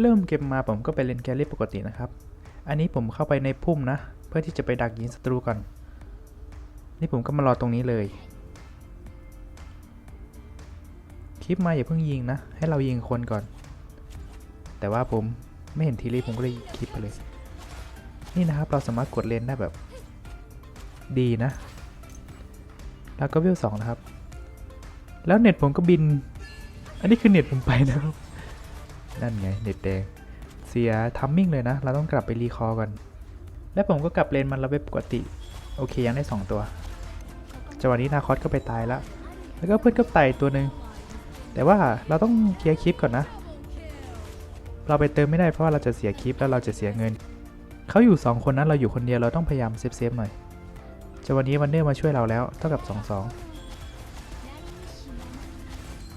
เริ่มเกมมาผมก็ไปเล่นแกลลี่ปกตินะครับ อันนี้ผมเข้าไปในพุ่มนะ เพื่อที่จะไปดักยิงศัตรูก่อน นี่ผมก็มารอตรงนี้เลย คลิปมาอย่าเพิ่งยิงนะ ให้เรายิงคนก่อน แต่ว่าผมไม่เห็นทีรีผมก็เลยคลิปไปเลย นี่นะครับเราสามารถกดเลนได้แบบ ดีนะ แล้วก็วิวสองนะครับ แล้วเน็ตผมก็บิน อันนี้คือเน็ตผมไปนะครับ นั่นไงเน็ตแดง เสียทัมมิ่งเลยนะ เราต้องกลับไปรีคอร์ก่อน แล้วผมก็กลับเลนมันแล้วไปปกติ โอเคยังได้ 2 ตัว จังหวะนี้นาคอสก็ไปตายแล้ว แล้วก็เพื่อนก็ตายตัวหนึ่ง แต่ว่าเราต้องเคลียร์คลิปก่อนนะ เราไปเติมไม่ได้เพราะว่าเราจะเสียคลิปแล้วเราจะเสียเงิน เขาอยู่ 2 คนนั้นเราอยู่คนเดียวเราต้องพยายามเซฟเซฟๆหน่อยจังหวะนี้วันเดอร์มาช่วยเราแล้วเท่ากับ 2-2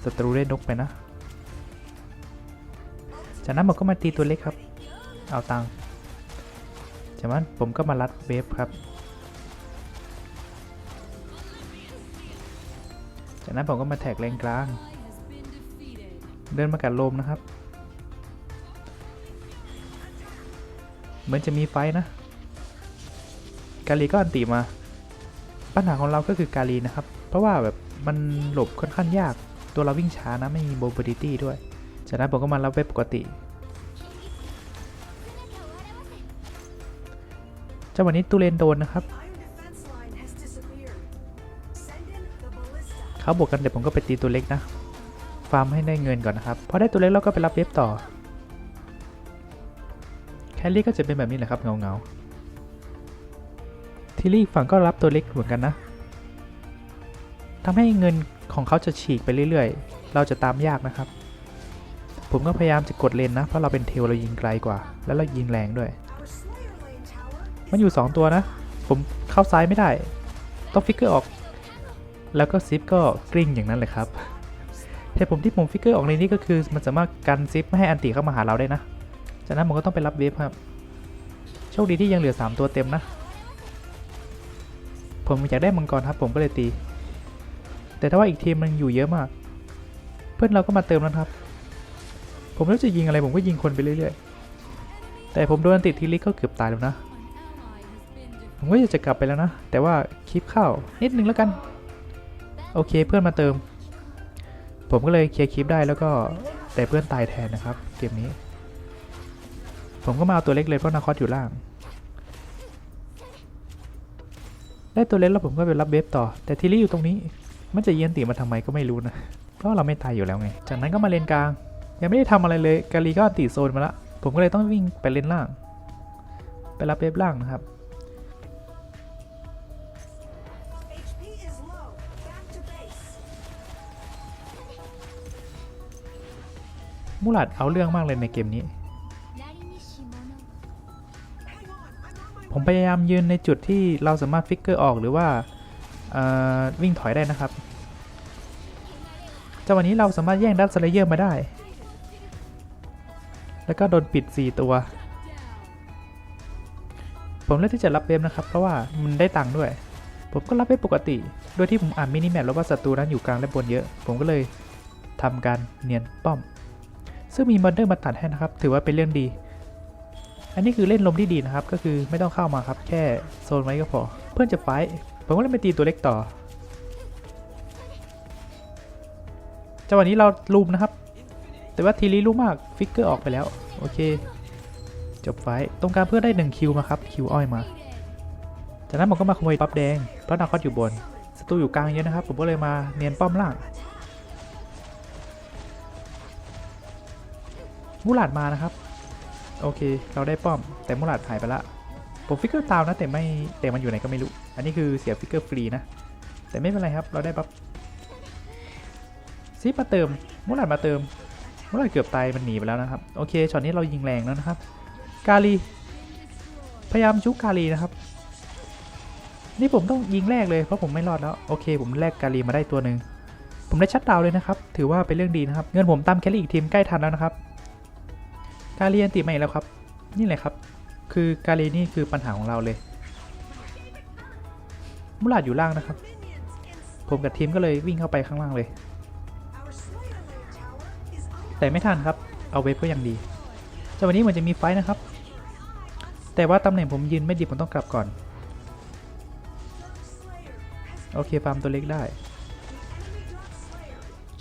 ศัตรูได้นกไปนะ จากนั้นผมก็มาตีตัวเล็กครับ เอาตังค์จากนั้นผมก็มารัดเวฟครับ จากนั้นผมก็มาแท็กเลนกลาง เดินมากัดลมนะครับ เหมือนจะมีไฟนะ กาลีก็อันติมา ปัญหาของเราก็คือกาลีนะครับ เพราะว่าแบบมันหลบค่อนข้างยาก ตัวเราวิ่งช้านะไม่มีโบว์บอดิตี้ด้วย จากนั้นผมก็มารับเว็บปกติจังหวะนี้ตูเลนโดนนะครับ เขาบวกกันเดี๋ยวผมก็ไปตีตัวเล็กนะ ฟาร์มให้ได้เงินก่อนนะครับ พอได้ตัวเล็กเราก็ไปรับเว็บต่อ แคลรี่ก็จะเป็นแบบนี้แหละครับเงาเงาทีลี่ฝั่งก็รับตัวเล็กเหมือนกันนะทำให้เงินของเขาจะฉีกไปเรื่อยๆ เราจะตามยากนะครับ ผมก็พยายามจะกดเลนนะ เพราะเราเป็นเทลเรายิงไกลกว่า แล้วเรายิงแรงด้วย มันอยู่ 2 ตัวนะ ผมเข้าซ้ายไม่ได้ ต้องฟิกเกอร์ออก แล้วก็ซิปก็กลิ้งอย่างนั้นเลยครับเหตุผมที่ผมฟิกเกอร์ออกในนี้ก็คือ มันสามารถกันซิปไม่ให้อันติเข้ามาหาเราได้นะ จากนั้นผมก็ต้องไปรับเวฟครับ โชคดีที่ยังเหลือ 3 ตัวเต็มนะ ผมอยากได้มังกรครับ ผมก็เลยตี แต่ถ้าว่าอีกทีมมันอยู่เยอะมาก เพื่อนเราก็มาเติมแล้วครับ ผมไม่รู้จะยิงอะไรผมก็ยิงคนไปเรื่อยๆ แต่ผมโดนติทีลิกก็เกือบตายแล้วนะ ผมก็อยากจะกลับไปแล้วนะ แต่ว่าคลิปเข้านิดนึงแล้วกัน โอเคเพื่อนมาเติม ผมก็เลยเคลียร์คลิปได้แล้วก็แต่เพื่อนตายแทนนะครับ เกมนี้ ผมก็มาเอาตัวเล็กเลยเพราะนาคอสอยู่ล่าง ได้ตัวเล็กแล้วผมก็ไปรับเบฟต่อ แต่ทีลี่อยู่ตรงนี้ มันจะเยียนตีมาทำไมก็ไม่รู้นะ เพราะเราไม่ตายอยู่แล้วไง จากนั้นก็มาเลนกลาง ยังไม่ได้ทำอะไรเลยกาลีก็อันตีโซนมาละผมก็เลยต้องวิ่งไปเลนล่าง ไปรับเบฟล่างนะครับ HP is low. Back to base. มูลัดเอาเรื่องมากเลยในเกมนี้ Hang on. I'm on my ผมพยายามยืนในจุดที่เราสามารถฟิกเกอร์ออกหรือว่าเอ่อวิ่งถอยได้นะครับจังหวะนี้เราสามารถแย่งดัตสเลเยอร์มาได้ แล้วก็โดนปิด 4 ตัว ผมเลือกที่จะรับเวฟนะครับ เพราะว่ามันได้ตังค์ด้วย ผมก็รับเวฟปกติ โดยที่ผมอ่านมินิแมปแล้วว่าศัตรูนั้นอยู่กลางและบนเยอะ ผมก็เลยทำการเนียนป้อม ซึ่งมีมอนเดอร์มาตัดให้นะครับ ถือว่าเป็นเรื่องดี อันนี้คือเล่นลมที่ดีนะครับ ก็คือไม่ต้องเข้ามาครับ แค่โซนไว้ก็พอ เพื่อนจะไฟท์ผมก็เล่นไปตีตัวเล็กต่อจังหวะนี้เราลูมนะครับ แต่ว่าทีรีลูกมากฟิกเกอร์ออกไปแล้ว โอเค จบไฟท์ตรงกลางเพื่อได้ 1 คิวมาครับ คิวอ้อยมา จากนั้นผมก็มาขโมยปั๊บแดง เพราะนาคอสอยู่บนศัตรูอยู่กลางเยอะนะครับ ผมก็เลยมาเนียนป้อมล่างมูหลาดมานะครับ โอเค เราได้ป้อม แต่มูหลาดหายไปละผมฟิกเกอร์ตามนะแต่ไม่แต่มันอยู่ไหนก็ไม่รู้ อันนี้คือเสียฟิกเกอร์ฟรีนะ แต่ไม่เป็นไรครับ เราได้ปั๊บซิปมาเติมมูหลาดมาเติม มูหลาดเกือบตายมันหนีไปแล้วนะครับ โอเคช็อตนี้เรายิงแรงแล้วนะครับ กาลี พยายามชุกกาลีนะครับ นี่ผมต้องยิงแรกเลยเพราะผมไม่รอดแล้ว โอเค ผมแลกกาลีมาได้ตัวหนึ่งผมได้ชัดดาวเลยนะครับ ถือว่าเป็นเรื่องดีนะครับ เงินผมตามแคลรี่อีกทีมใกล้ทันแล้วนะครับ กาลีอันติมาอีกแล้วครับ นี่แหละครับ คือกาลีนี่คือปัญหาของเราเลย มุลาดอยู่ล่างนะครับ ผมกับทีมก็เลยวิ่งเข้าไปข้างล่างเลย แต่ไม่ทันครับ เอาเวฟก็ยังดีจะวันนี้เหมือนจะมีไฟนะครับ แต่ว่าตำแหน่งผมยืนไม่ดีผมต้องกลับก่อน โอเคฟาร์มตัวเล็กได้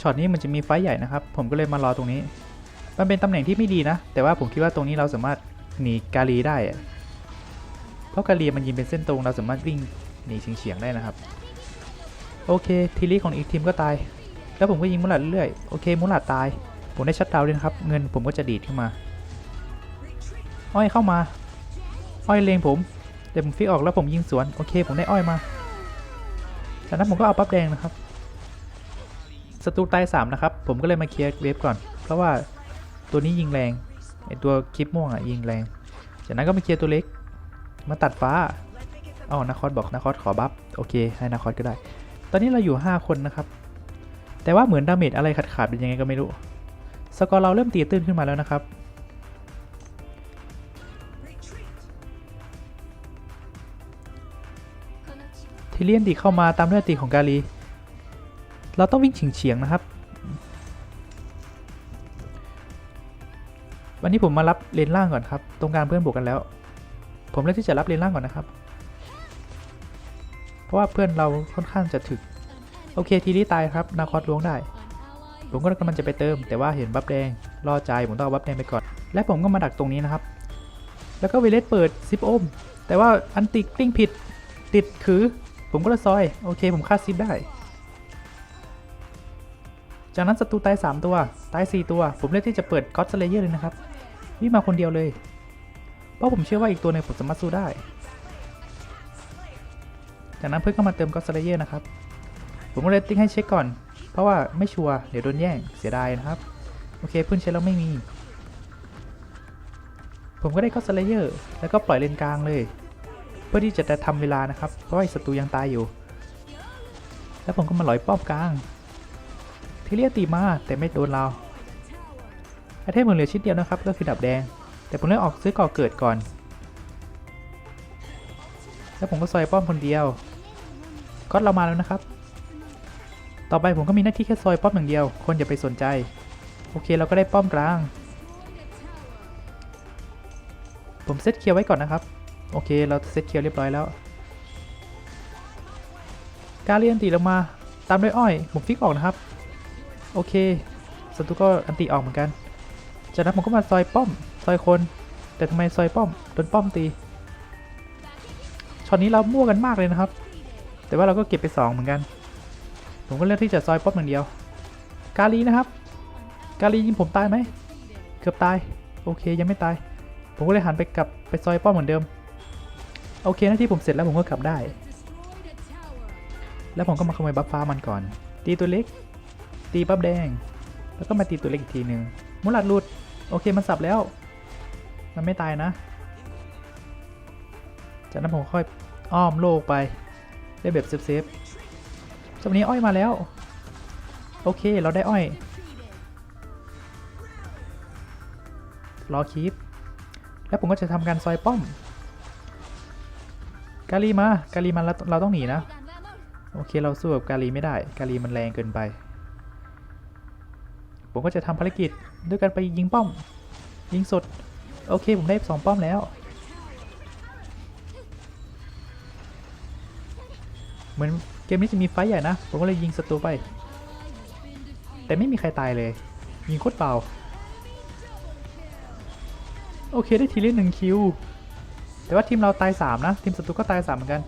ช็อตนี้มันจะมีไฟใหญ่นะครับ ผมก็เลยมารอตรงนี้ มันเป็นตำแหน่งที่ไม่ดีนะ แต่ว่าผมคิดว่าตรงนี้เราสามารถหนีกาลีได้ เพราะกาลีมันยิงเป็นเส้นตรงเราสามารถวิ่งหนีเฉียงๆได้นะครับ โอเคทีรีของอีกทีมก็ตาย แล้วผมก็ยิงมุลาดเรื่อย โอเคมุลาดตาย ผมได้ชัดดาวน์เลยนะครับ เงินผมก็จะดีดขึ้นมา อ้อยเข้ามา อ้อยเลงผมเดี๋ยวผมฟิกออกแล้วผมยิงสวน โอเค ผมได้อ้อยมา จากนั้นผมก็เอาปั๊บแดงนะครับศัตรูตาย3นะครับ ผมก็เลยมาเคลียร์เวฟก่อน เพราะว่าตัวนี้ยิงแรง ไอตัวคลิปม่วงอะยิงแรง จากนั้นก็มาเคลียร์ตัวเล็ก มาตัดฟ้าอ๋อนาคอสบอกนาคอสขอบัฟ โอเค ให้นาคอสก็ได้ ตอนนี้เราอยู่ 5 คนนะครับ แต่ว่าเหมือนดาเมจอะไรขาดๆเป็นยังไงก็ไม่รู้ สกอร์เราเริ่มตีตื้นขึ้นมาแล้วนะครับทิเลียนตีเข้ามาตามด้วยตีของกาลี เราต้องวิ่งเฉียงๆนะครับ วันนี้ผมมารับเลนล่างก่อนครับ ตรงกลางเพื่อนบวกกันแล้ว ผมเลือกที่จะรับเลนล่างก่อนนะครับ เพราะว่าเพื่อนเราค่อนข้างจะถึก โอเคทีนี้ตายครับ นาคอสล้วงได้ ผมก็กำลังจะไปเติม แต่ว่าเห็นบัฟแดงรอใจผมต้องเอาบัฟแดงไปก่อน และผมก็มาดักตรงนี้นะครับ แล้วก็เวเลสเปิด10โอม แต่ว่าอันติกลิ้งผิด ติดคือ ผมก็ลยซอย โอเค ผมฆ่าซิปได้ จากนั้นศัตรูตาย 3 ตัว ตาย 4 ตัว ผมเลือกที่จะเปิดก็ d สเลเยอร์เลยนะครับวิ่งมาคนเดียวเลย เพราะผมเชื่อว่าอีกตัวหนึงผมสามารถสู้ได้ จากนั้นเพื่อนก็มาเติมก็ d สเลเยอร์นะครับ ผมก็เลยติ๊กให้เช็คก่อน ราะว่าไม่ชัวร์เดี๋ยวโดนแย่งเสียดายนะครับ โอเคเพื่อนเช็คแล้วไม่มี ผมก็ได้ก็ d สเลเยอร์ แล้วก็ปล่อยเลนกลางเลย เพื่อที่จะทำเวลานะครับ เพราะว่าไอ้ศัตรูยังตายอยู่ แล้วผมก็มาหลอยป้อมกลางทีเรียตีมาแต่ไม่โดนเราไอเทมเหมือเหลือชิ้นเดียวนะครับ ก็คือดับแดง แต่ผมเลือกออกซื้อก่อเกิดก่อน แล้วผมก็ซอยป้อมคนเดียวก็เรามาแล้วนะครับ ต่อไปผมก็มีหน้าที่แค่ซอยป้อมอย่างเดียว คนอย่าไปสนใจ โอเคเราก็ได้ป้อมกลาง ผมเซตเคลียร์ไว้ก่อนนะครับ โอเคเราเซตเคลียร์เรียบร้อยแล้ว การเรียนตีลงมา ตามด้วยอ้อยผมฟิกออกนะครับ โอเคศัตรูก็อันตีออกเหมือนกัน จากนั้นผมก็มาซอยป้อม ซอยคน แต่ทำไมซอยป้อมโดนป้อมตี ช็อตนี้เรามั่วกันมากเลยนะครับ แต่ว่าเราก็เก็บไป 2 เหมือนกัน ผมก็เลือกที่จะซอยป้อมอย่างเดียว กาลีนะครับ กาลียิงผมตายไหม เกือบตาย โอเคยังไม่ตาย ผมก็เลยหันไปกลับไปซอยป้อมเหมือนเดิม โอเคหน้าที่ผมเสร็จแล้วผมก็กลับได้ แล้วผมก็มาขโมยบัฟฟ้ามันก่อน ตีตัวเล็ก ตีบัฟแดง แล้วก็มาตีตัวเล็กอีกทีหนึ่งมุลัดลุด โอเคมันสับแล้ว มันไม่ตายนะ จากนั้นผมค่อยอ้อมโลกไปได้แบบเซฟๆ สำนี้อ้อยมาแล้ว โอเค เราได้อ้อย รอคีปแล้วผมก็จะทำการซอยป้อม กาลีมา กาลีมาแล้วเราต้องหนีนะ โอเค เราสู้กับกาลีไม่ได้ กาลีมันแรงเกินไป ผมก็จะทำภารกิจด้วยการไปยิงป้อม ยิงสด โอเค ผมได้สองป้อมแล้ว เหมือนเกมนี้จะมีไฟใหญ่นะ ผมก็เลยยิงศัตรูไป แต่ไม่มีใครตายเลย ยิงโคตรเบาโอเคได้ทีเล่นหนึ่งคิว แต่ว่าทีมเราตาย 3 นะ ทีมศัตรูก็ตาย 3 เหมือนกัน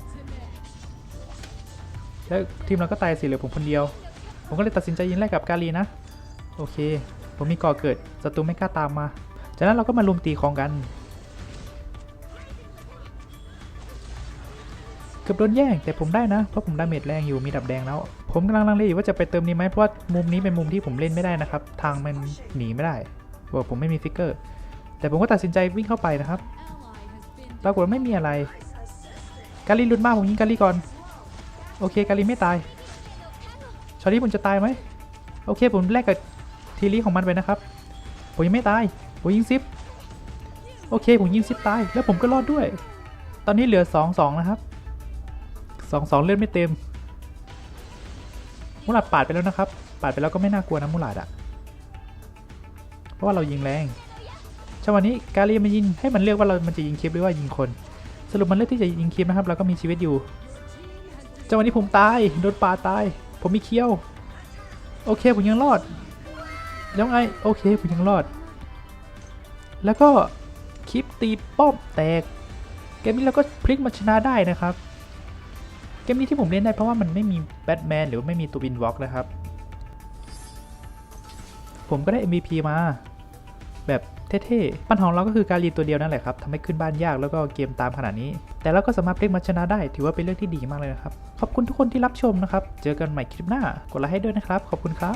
แล้วทีมเราก็ตายสี่เหลือผมคนเดียว ผมก็เลยตัดสินใจยิงแรกกับกาลีนะ โอเค ผมมีก่อเกิดศัตรูไม่กล้าตามมา จากนั้นเราก็มาลุมตีของกัน กือบโดนแย่งแต่ผมได้นะ เพราะผมดาเมจแรงอยู่มีดับแดงแล้ว ผมกำลังลังเลอยู่ว่าจะไปเติมนี้ไหมเพราะว่ามุมนี้เป็นมุมที่ผมเล่นไม่ได้นะครับ ทางมันหนีไม่ได้บอกผมไม่มีฟิกเกอร์ แต่ผมก็ตัดสินใจวิ่งเข้าไปนะครับปรากฏไม่มีอะไรกาลีหลุดมากผมยิงกาลีก่อน โอเคกาลีไม่ตายชอรี่ผมจะตายไหมโอเคผมแลกกับทีรีของมันไปนะครับ ผมยังไม่ตาย ผมยิงซิปโอเคผมยิงซิปตาย แล้วผมก็รอดด้วย ตอนนี้เหลือ 2 2 นะครับ 2 2เลือดไม่เต็มมูหลาดปาดไปแล้วนะครับ ปาดไปแล้วก็ไม่น่ากลัวนะมูหลาดอะเพราะว่าเรายิงแรงจังหวะนี้กาเรียมายิงให้มันเลือกว่าเรามันจะยิงคลิปหรือว่ายิงคน สรุปมันเลือกที่จะยิงคลิปนะครับ เราก็มีชีวิตอยู่จังหวะนี้ผมตายโดนปาตาย ผมมีเคี้ยว โอเคผมยังรอดแล้วไงโอเคผมยังรอด แล้วก็คลิปตีป้อมแตกเกมนี้เราก็พลิกมาชนะได้นะครับ มนี้ที่ผมเล่นได้เพราะว่ามันไม่มีแบทแมนหรือว่าไม่มีตัวบินวอล์กนะครับ ผมก็ได้ MVP มา แบบเท่ๆ ปัญหาของเราก็คือการรีนตัวเดียวนั่นแหละครับทำให้ขึ้นบ้านยากแล้วก็เกมตามขนาดนี้ แต่เราก็สามารถพลิกมาชนะได้ ถือว่าเป็นเรื่องที่ดีมากเลยนะครับ ขอบคุณทุกคนที่รับชมนะครับ เจอกันใหม่คลิปหน้า กดไลค์ให้ด้วยนะครับ ขอบคุณครับ